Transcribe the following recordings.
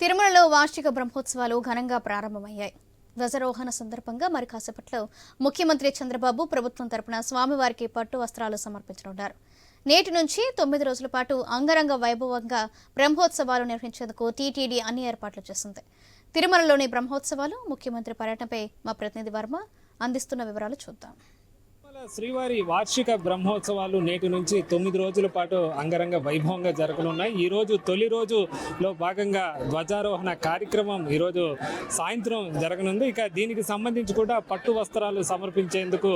తిరుమలలో వార్షిక బ్రహ్మోత్సవాలు ఘనంగా ప్రారంభమయ్యాయి. ధ్వజారోహణ సందర్భంగా మరి కాసేపట్లో ముఖ్యమంత్రి చంద్రబాబు ప్రభుత్వం తరపున స్వామివారికి పట్టు వస్త్రాలు సమర్పించనున్నారు. నేటి నుంచి తొమ్మిది రోజుల పాటు అంగరంగ వైభవంగా బ్రహ్మోత్సవాలు నిర్వహించేందుకు టీటీడీ అన్ని ఏర్పాట్లు చేసింది. తిరుమలలోని బ్రహ్మోత్సవాలు ముఖ్యమంత్రి పర్యటనపై మా ప్రతినిధి వర్మ అందిస్తున్న వివరాలు చూద్దాం. శ్రీవారి వార్షిక బ్రహ్మోత్సవాలు నేటి నుంచి తొమ్మిది రోజుల పాటు అంగరంగ వైభవంగా జరగనున్నాయి. ఈ రోజు తొలి రోజులో భాగంగా ధ్వజారోహణ కార్యక్రమం ఈరోజు సాయంత్రం జరగనుంది. ఇక దీనికి సంబంధించి కూడా పట్టు వస్త్రాలు సమర్పించేందుకు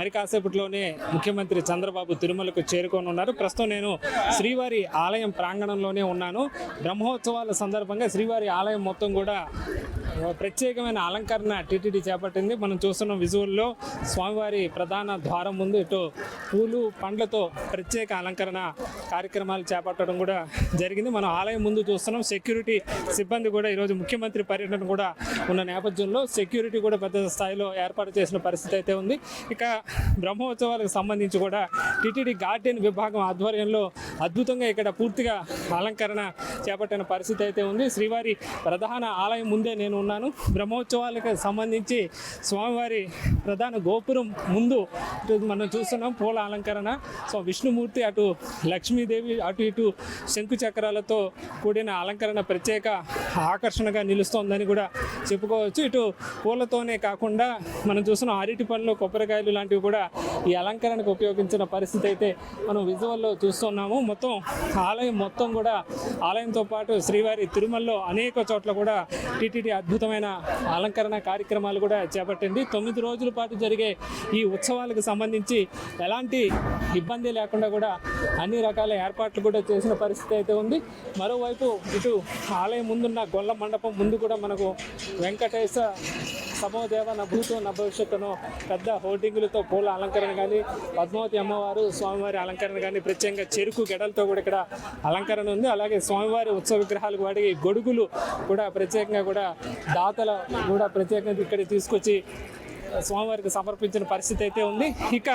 మరి కాసేపట్లోనే ముఖ్యమంత్రి చంద్రబాబు తిరుమలకు చేరుకోనున్నారు. ప్రస్తుతం నేను శ్రీవారి ఆలయం ప్రాంగణంలోనే ఉన్నాను. బ్రహ్మోత్సవాల సందర్భంగా శ్రీవారి ఆలయం మొత్తం కూడా ప్రత్యేకమైన అలంకరణ టీటీడీ చేపట్టింది. మనం చూస్తున్న విజువల్లో స్వామివారి ప్రధాన ద్వారం ముందు ఇటు పూలు పండ్లతో ప్రత్యేక అలంకరణ కార్యక్రమాలు చేపట్టడం కూడా జరిగింది. మనం ఆలయం ముందు చూస్తున్నాం. సెక్యూరిటీ సిబ్బంది కూడా ఈరోజు ముఖ్యమంత్రి పర్యటన కూడా ఉన్న నేపథ్యంలో సెక్యూరిటీ కూడా పెద్ద స్థాయిలో ఏర్పాటు చేసిన పరిస్థితి అయితే ఉంది. ఇక బ్రహ్మోత్సవాలకు సంబంధించి కూడా టీటీడీ గార్డెన్ విభాగం ఆధ్వర్యంలో అద్భుతంగా ఇక్కడ పూర్తిగా అలంకరణ చేపట్టిన పరిస్థితి అయితే ఉంది. శ్రీవారి ప్రధాన ఆలయం ముందే నేను ఉన్నాను. బ్రహ్మోత్సవాలకు సంబంధించి స్వామివారి ప్రధాన గోపురం ముందు ఇటు మనం చూస్తున్నాం పూల అలంకరణ. సో విష్ణుమూర్తి అటు లక్ష్మీదేవి అటు ఇటు శంకు చక్రాలతో కూడిన అలంకరణ ప్రత్యేక ఆకర్షణగా నిలుస్తోందని కూడా చెప్పుకోవచ్చు. ఇటు పూలతోనే కాకుండా మనం చూస్తున్న అరటి పండ్లు కొబ్బరికాయలు లాంటివి కూడా ఈ అలంకరణకు ఉపయోగించిన పరిస్థితి అయితే మనం విజువల్లో చూస్తున్నాము. మొత్తం ఆలయం మొత్తం కూడా ఆలయంతో పాటు శ్రీవారి తిరుమలలో అనేక చోట్ల కూడా టీటీడీ అద్భుతమైన అలంకరణ కార్యక్రమాలు కూడా చేపట్టింది. తొమ్మిది రోజుల పాటు జరిగే ఈ ఉత్సవాలకు సంబంధించి ఎలాంటి ఇబ్బంది లేకుండా కూడా అన్ని రకాల ఏర్పాట్లు కూడా చేసిన పరిస్థితి అయితే ఉంది. మరోవైపు ఇటు ఆలయం ముందున్న గొల్ల మండపం ముందు కూడా మనకు వెంకటేశ సమోదేవ నా భూతో నా భవిష్యత్తును పెద్ద హోర్డింగులతో పూల అలంకరణ కానీ పద్మావతి అమ్మవారు స్వామివారి అలంకరణ కానీ ప్రత్యేకంగా చెరుకు గెడలతో కూడా ఇక్కడ అలంకరణ ఉంది. అలాగే స్వామివారి ఉత్సవ విగ్రహాలకు వాడి గొడుగులు కూడా ప్రత్యేకంగా కూడా దాతల కూడా ప్రత్యేకంగా ఇక్కడ తీసుకొచ్చి స్వామివారికి సమర్పించిన పరిస్థితి అయితే ఉంది. ఇక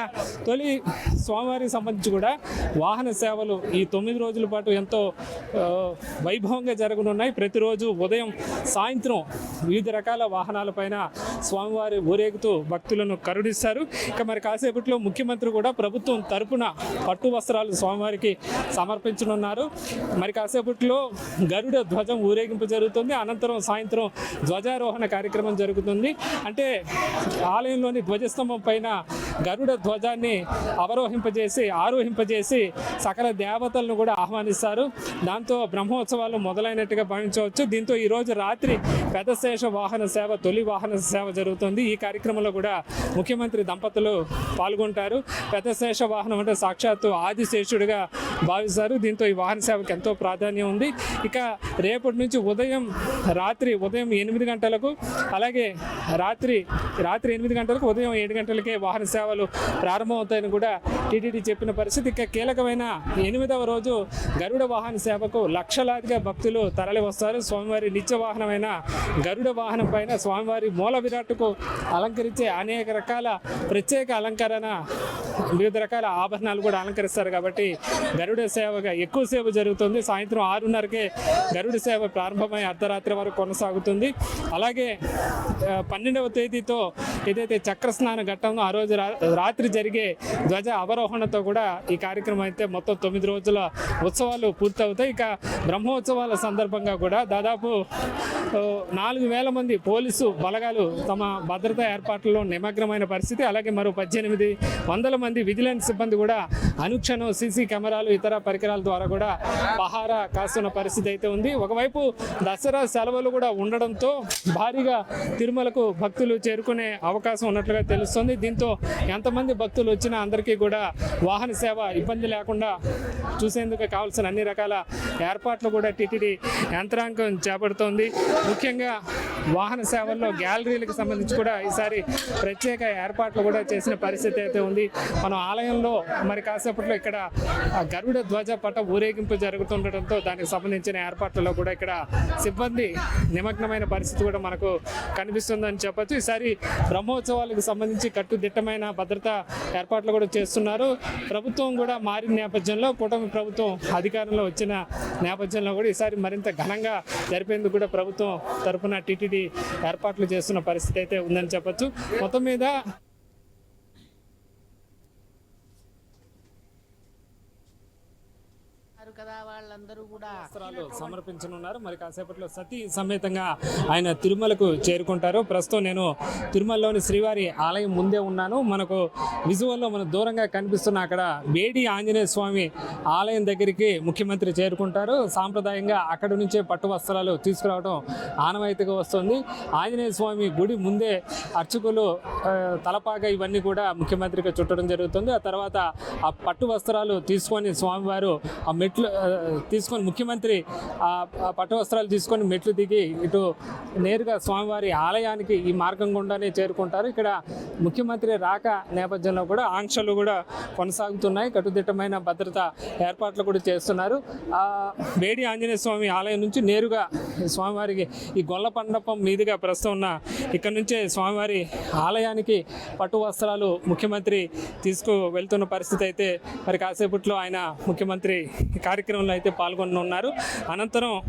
తొలి స్వామివారికి సంబంధించి కూడా వాహన సేవలు ఈ తొమ్మిది రోజుల పాటు ఎంతో వైభవంగా జరగనున్నాయి. ప్రతిరోజు ఉదయం సాయంత్రం వివిధ రకాల వాహనాలపైన స్వామివారి ఊరేగుతూ భక్తులను కరుణిస్తారు. ఇక మరి కాసేపట్లో ముఖ్యమంత్రి కూడా ప్రభుత్వం తరపున పట్టు వస్త్రాలు స్వామివారికి సమర్పించనున్నారు. మరి కాసేపట్లో గరుడ ధ్వజం ఊరేగింపు జరుగుతుంది. అనంతరం సాయంత్రం ధ్వజారోహణ కార్యక్రమం జరుగుతుంది. అంటే ఆలయంలోని ధ్వజస్తంభం పైన గరుడ ధ్వజాన్ని అవరోహింపజేసి ఆరోహింపజేసి సకల దేవతలను కూడా ఆహ్వానిస్తారు. దాంతో బ్రహ్మోత్సవాలు మొదలైనట్టుగా భావించవచ్చు. దీంతో ఈరోజు రాత్రి పెదశేష వాహన సేవ తొలి వాహన సేవ జరుగుతుంది. ఈ కార్యక్రమంలో కూడా ముఖ్యమంత్రి దంపతులు పాల్గొంటారు. పెదశేష వాహనం అంటే సాక్షాత్తు ఆదిశేషుడిగా భావిస్తారు. దీంతో ఈ వాహన సేవకు ఎంతో ప్రాధాన్యం ఉంది. ఇక రేపటి నుంచి ఉదయం రాత్రి ఉదయం ఎనిమిది గంటలకు అలాగే రాత్రి రాత్రి ఎనిమిది గంటలకు ఉదయం ఏడు గంటలకే వాహన సేవ సేవలు ప్రారంభమవుతాయని కూడా టీటీడీ చెప్పిన పరిస్థితి. ఇక కీలకమైన ఎనిమిదవ రోజు గరుడ వాహన సేవకు లక్షలాదిగా భక్తులు తరలి వస్తారు. స్వామివారి నిత్య వాహనమైన గరుడ వాహనం పైన స్వామివారి మూల విరాట్కు అలంకరించే అనేక రకాల ప్రత్యేక అలంకరణ వివిధ రకాల ఆభరణాలు కూడా అలంకరిస్తారు కాబట్టి గరుడ సేవగా ఎక్కువ సేవ జరుగుతుంది. సాయంత్రం ఆరున్నరకే గరుడ సేవ ప్రారంభమై అర్ధరాత్రి వరకు కొనసాగుతుంది. అలాగే పన్నెండవ తేదీతో ఏదైతే చక్ర స్నాన ఘట్టంలో ఆ రోజు రాత్రి జరిగే ధ్వజ అవరోహణతో కూడా ఈ కార్యక్రమం అయితే మొత్తం తొమ్మిది రోజుల ఉత్సవాలు పూర్తవుతాయి. ఇక బ్రహ్మోత్సవాల సందర్భంగా కూడా దాదాపు నాలుగు వేల మంది పోలీసు బలగాలు తమ భద్రతా ఏర్పాట్లలో నిమగ్నమైన పరిస్థితి. అలాగే మరో పద్దెనిమిది వందల మంది విజిలెన్స్ సిబ్బంది కూడా అనుక్షణం సీసీ కెమెరాలు ఇతర పరికరాల ద్వారా కూడా పహారా కాస్తున్న పరిస్థితి అయితే ఉంది. ఒకవైపు దసరా సెలవులు కూడా ఉండడంతో భారీగా తిరుమలకు భక్తులు చేరుకునే అవకాశం ఉన్నట్లుగా తెలుస్తుంది. దీంతో ఎంతమంది భక్తులు వచ్చినా అందరికీ కూడా వాహన సేవ ఇబ్బంది లేకుండా చూసేందుకు కావాల్సిన అన్ని రకాల ఏర్పాట్లు కూడా టీటీడీ యంత్రాంగం చేపడుతోంది. ముఖ్యంగా వాహన సేవల్లో గ్యాలరీలకు సంబంధించి కూడా ఈసారి ప్రత్యేక ఏర్పాట్లు కూడా చేసిన పరిస్థితి అయితే ఉంది. మనం ఆలయంలో మరి కాసేపట్లో ఇక్కడ గరుడ ధ్వజ పట ఊరేగింపు జరుగుతుండటంతో దానికి సంబంధించిన ఏర్పాట్లలో కూడా ఇక్కడ సిబ్బంది నిమగ్నమైన పరిస్థితి కూడా మనకు కనిపిస్తుందని చెప్పొచ్చు. ఈసారి బ్రహ్మోత్సవాలకు సంబంధించి కట్టుదిట్టమైన భద్రతా ఏర్పాట్లు కూడా చేస్తున్నారు. ప్రభుత్వం కూడా మారిన నేపథ్యంలో కూటమి ప్రభుత్వం అధికారంలో వచ్చిన నేపథ్యంలో కూడా ఈసారి మరింత ఘనంగా జరిపేందుకు కూడా ప్రభుత్వం తరపున టీటీడీ ఏర్పాట్లు చేస్తున్న పరిస్థితి అయితే ఉందని చెప్పొచ్చు. మొత్తం మీద ఉన్నారు కదా వాళ్ళందరూ కూడా. సమర్పించనున్నారు. మరి కాసేపట్లో సతీ సమేతంగా ఆయన తిరుమలకు చేరుకుంటారు. ప్రస్తుతం నేను తిరుమలలోని శ్రీవారి ఆలయం ముందే ఉన్నాను. మనకు విజువల్లో మన దూరంగా కనిపిస్తున్న అక్కడ వేడి ఆంజనేయ స్వామి ఆలయం దగ్గరికి ముఖ్యమంత్రి చేరుకుంటారు. సాంప్రదాయంగా అక్కడి నుంచే పట్టు వస్త్రాలు తీసుకురావడం ఆనవాయితీగా వస్తుంది. ఆంజనేయ స్వామి గుడి ముందే అర్చకులు తలపాగా ఇవన్నీ కూడా ముఖ్యమంత్రికి చుట్టడం జరుగుతుంది. ఆ తర్వాత ఆ పట్టు వస్త్రాలు తీసుకొని స్వామివారు ఆ మెట్లు మెట్లు తీసుకొని ముఖ్యమంత్రి పట్టు వస్త్రాలు తీసుకొని మెట్లు దిగి ఇటు నేరుగా స్వామివారి ఆలయానికి ఈ మార్గం గుండానే చేరుకుంటారు. ఇక్కడ ముఖ్యమంత్రి రాక నేపథ్యంలో కూడా ఆంక్షలు కూడా కొనసాగుతున్నాయి. కట్టుదిట్టమైన భద్రత ఏర్పాట్లు కూడా చేస్తున్నారు. వేడి ఆంజనేయ స్వామి ఆలయం నుంచి నేరుగా స్వామివారికి ఈ గొల్ల మండపం మీదుగా ప్రస్తుతం ఉన్న ఇక్కడ నుంచే స్వామివారి ఆలయానికి పట్టు వస్త్రాలు ముఖ్యమంత్రి తీసుకు వెళ్తున్న పరిస్థితి అయితే మరి కాసేపట్లో ఆయన ముఖ్యమంత్రి కార్యక్రమంలో అయితే పాల్గొనున్నారు అనంతరం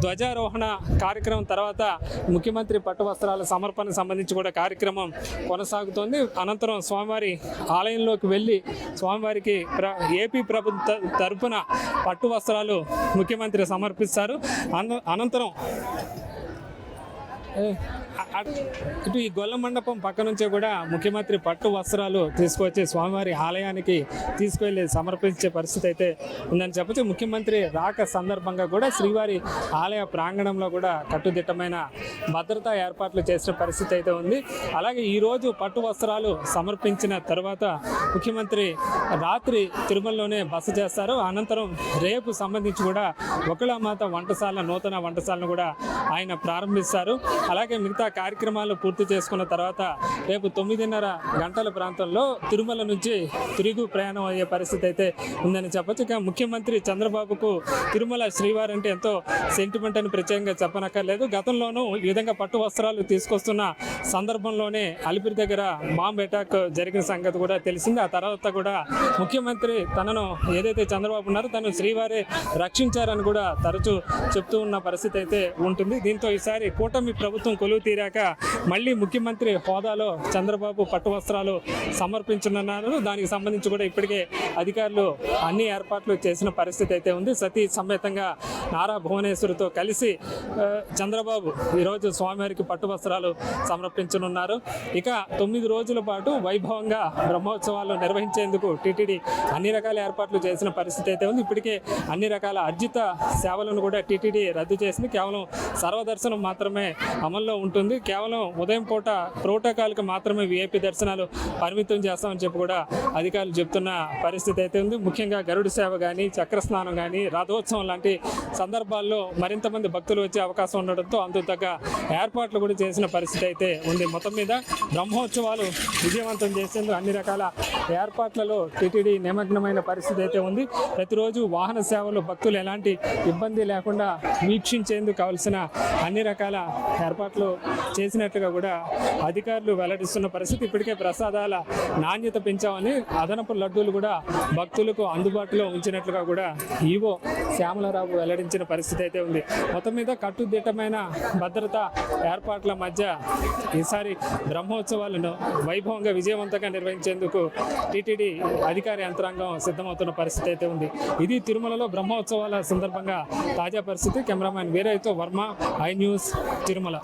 ధ్వజారోహణ కార్యక్రమం తర్వాత ముఖ్యమంత్రి పట్టు వస్త్రాల సమర్పణ సంబంధించి కూడా కార్యక్రమం కొనసాగుతోంది. అనంతరం స్వామివారి ఆలయంలోకి వెళ్ళి స్వామివారికి ప్ర ఏపీ ప్రభుత్వ తరపున పట్టు వస్త్రాలు ముఖ్యమంత్రి సమర్పిస్తారు. అన- అనంతరం ఇటు ఈ గొల్ల మండపం పక్క నుంచే కూడా ముఖ్యమంత్రి పట్టు వస్త్రాలు తీసుకొచ్చి స్వామివారి ఆలయానికి తీసుకువెళ్ళి సమర్పించే పరిస్థితి అయితే ఉందని చెప్పచ్చు. ముఖ్యమంత్రి రాక సందర్భంగా కూడా శ్రీవారి ఆలయ ప్రాంగణంలో కూడా కట్టుదిట్టమైన భద్రతా ఏర్పాట్లు చేసిన పరిస్థితి అయితే ఉంది. అలాగే ఈరోజు పట్టు వస్త్రాలు సమర్పించిన తర్వాత ముఖ్యమంత్రి రాత్రి తిరుమలలోనే బస చేస్తారు. అనంతరం రేపు సంబంధించి కూడా ఒకళమాత వంటశాల నూతన వంటశాలను కూడా ఆయన ప్రారంభిస్తారు. అలాగే మిగతా కార్యక్రమాలు పూర్తి చేసుకున్న తర్వాత రేపు తొమ్మిదిన్నర గంటల ప్రాంతంలో తిరుమల నుంచి తిరుగు ప్రయాణం అయ్యే పరిస్థితి అయితే ఉందని చెప్పచ్చు. ఇక ముఖ్యమంత్రి చంద్రబాబుకు తిరుమల శ్రీవారు అంటే ఎంతో సెంటిమెంట్ అని ప్రత్యేకంగా చెప్పనక్కర్లేదు. గతంలోనూ ఈ విధంగా పట్టు వస్త్రాలు తీసుకొస్తున్న సందర్భంలోనే అలిపిరి దగ్గర బాంబ్ అటాక్ జరిగిన సంగతి కూడా తెలిసింది. ఆ తర్వాత కూడా ముఖ్యమంత్రి తనను ఏదైతే చంద్రబాబు ఉన్నారో తను శ్రీవారే రక్షించారని కూడా తరచూ చెప్తూ ఉన్న పరిస్థితి అయితే ఉంటుంది. దీంతో ఈసారి కూటమి ప్రభుత్వం ప్రభుత్వం కొలువు తీరాక మళ్ళీ ముఖ్యమంత్రి హోదాలో చంద్రబాబు పట్టు వస్త్రాలు సమర్పించనున్నారు. దానికి సంబంధించి కూడా ఇప్పటికే అధికారులు అన్ని ఏర్పాట్లు చేసిన పరిస్థితి అయితే ఉంది. సతీ సమేతంగా నారా భువనేశ్వరితో కలిసి చంద్రబాబు ఈరోజు స్వామివారికి పట్టు వస్త్రాలు సమర్పించనున్నారు. ఇక తొమ్మిది రోజుల పాటు వైభవంగా బ్రహ్మోత్సవాలు నిర్వహించేందుకు టీటీడీ అన్ని రకాల ఏర్పాట్లు చేసిన పరిస్థితి అయితే ఉంది. ఇప్పటికే అన్ని రకాల అర్జిత సేవలను కూడా టీటీడీ రద్దు చేసింది. కేవలం సర్వదర్శనం మాత్రమే అమల్లో ఉంటుంది. కేవలం ఉదయం పూట ప్రోటోకాల్కి మాత్రమే వీఐపీ దర్శనాలు పరిమితం చేస్తామని చెప్పి కూడా అధికారులు చెప్తున్న పరిస్థితి అయితే ఉంది. ముఖ్యంగా గరుడ సేవ కానీ చక్రస్నానం కానీ రథోత్సవం లాంటి సందర్భాల్లో మరింత మంది భక్తులు వచ్చే అవకాశం ఉండడంతో అందుకు తగ్గ ఏర్పాట్లు కూడా చేసిన పరిస్థితి అయితే ఉంది. మొత్తం మీద బ్రహ్మోత్సవాలు విజయవంతం చేసేందుకు అన్ని రకాల ఏర్పాట్లలో టీటీడీ నిమగ్నమైన పరిస్థితి అయితే ఉంది. ప్రతిరోజు వాహన సేవలు భక్తులు ఎలాంటి ఇబ్బంది లేకుండా వీక్షించేందుకు కావలసిన అన్ని రకాల ఏర్పాట్లు చేసినట్లుగా కూడా అధికారులు వెల్లడిస్తున్న పరిస్థితి. ఇప్పటికే ప్రసాదాల నాణ్యత పెంచామని అదనపు లడ్డూలు కూడా భక్తులకు అందుబాటులో ఉంచినట్లుగా కూడా ఈవో శ్యామలరావు వెల్లడించిన పరిస్థితి అయితే ఉంది. మొత్తం మీద కట్టుదిట్టమైన భద్రత ఏర్పాట్ల మధ్య ఈసారి బ్రహ్మోత్సవాలను వైభవంగా విజయవంతంగా నిర్వహించేందుకు టీటీడీ అధికార యంత్రాంగం సిద్ధమవుతున్న పరిస్థితి అయితే ఉంది. ఇది తిరుమలలో బ్రహ్మోత్సవాల సందర్భంగా తాజా పరిస్థితి. కెమెరామ్యాన్ వీరయ్యతో వర్మ ఐ న్యూస్ తిరుమల.